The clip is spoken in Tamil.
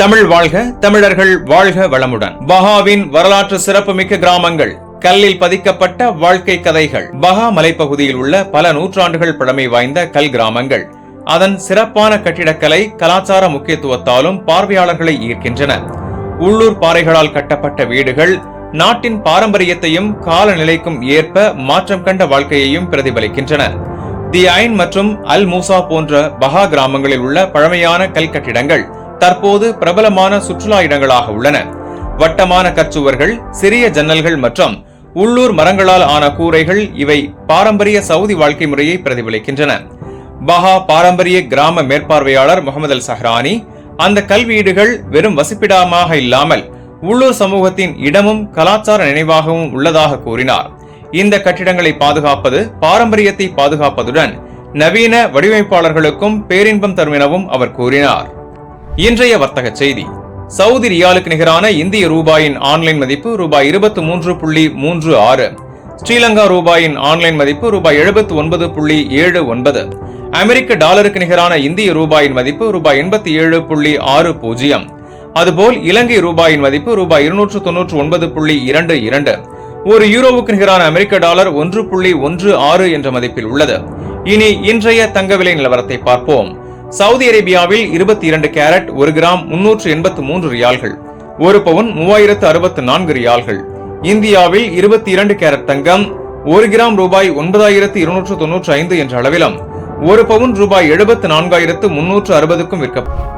தமிழ் வாழ்க தமிழர்கள் வாழ்க வளமுடன். பஹாவின் வரலாற்று சிறப்புமிக்க கிராமங்கள் கல்லில் பதிக்கப்பட்ட வாழ்க்கை கதைகள். பஹா மலைப்பகுதியில் உள்ள பல நூற்றாண்டுகள் பழமை வாய்ந்த கல் கிராமங்கள். அதன் சிறப்பான கட்டிடக்கலை கலாச்சார முக்கியத்துவத்தாலும் பார்வையாளர்களை ஈர்க்கின்றன. உள்ளூர் பாறைகளால் கட்டப்பட்ட வீடுகள் நாட்டின் பாரம்பரியத்தையும் காலநிலைக்கும் ஏற்ப மாற்றம் கண்ட வாழ்க்கையையும் பிரதிபலிக்கின்றன. தி ஐன் மற்றும் அல் மூசா போன்ற பஹா கிராமங்களில் உள்ள பழமையான கல் கட்டிடங்கள் தற்போது பிரபலமான சுற்றுலா இடங்களாக உள்ளன. வட்டமான கற்சுவர்கள் சிறிய ஜன்னல்கள் மற்றும் உள்ளூர் மரங்களால் ஆன கூரைகள் இவை பாரம்பரிய சவுதி வாழ்க்கை முறையை பிரதிபலிக்கின்றன. பஹா பாரம்பரிய கிராம மேற்பார்வையாளர் முகமது அல் சஹ்ரானி அந்த கல்வீடுகள் வெறும் வசிப்பிடமாக இல்லாமல் உள்ளூர் சமூகத்தின் இடமும் கலாச்சார நினைவாகவும் உள்ளதாக கூறினார். இந்த கட்டிடங்களை பாதுகாப்பது பாரம்பரியத்தை பாதுகாப்பதுடன் நவீன வடிவமைப்பாளர்களுக்கும் பேரின்பம் தரும் எனவும் அவர் கூறினார். இன்றைய வர்த்தக செய்தி. சவுதி ரியாலுக்கு நிகரான இந்திய ரூபாயின் ஆன்லைன் மதிப்பு ரூபாய் இருபத்தி மூன்று புள்ளி மூன்று ஆறு. ஸ்ரீலங்கா ரூபாயின் ஆன்லைன் மதிப்பு ரூபாய் எழுபத்தி ஒன்பது புள்ளி ஏழு ஒன்பது. அமெரிக்க டாலருக்கு நிகரான இந்திய ரூபாயின் மதிப்பு ரூபாய் எண்பத்தி ஏழு புள்ளி ஆறு பூஜ்ஜியம். அதுபோல் இலங்கை ரூபாயின் மதிப்பு ரூபாய் இருநூற்று தொன்னூற்று ஒன்பது புள்ளி இரண்டு இரண்டு. ஒரு யூரோவுக்கு நிகரான அமெரிக்க டாலர் ஒன்று புள்ளி ஒன்று ஆறு என்ற மதிப்பில் உள்ளது. இனி இன்றைய தங்க விலை நிலவரத்தை பார்ப்போம். சவுதி அரேபியாவில் இருபத்தி இரண்டு கேரட் ஒரு கிராம் முன்னூற்று எண்பத்து மூன்று ரியால்கள் ஒரு பவுன் மூவாயிரத்து அறுபத்து நான்கு ரியால்கள். இந்தியாவில் இருபத்தி இரண்டு கேரட் தங்கம் ஒரு கிராம் ரூபாய் ஒன்பதாயிரத்து இருநூற்று தொன்னூற்று ஐந்து என்ற அளவிலும் ஒரு பவுன் ரூபாய் எழுபத்து நான்காயிரத்து முன்னூற்று அறுபதுக்கும் விற்கப்படும்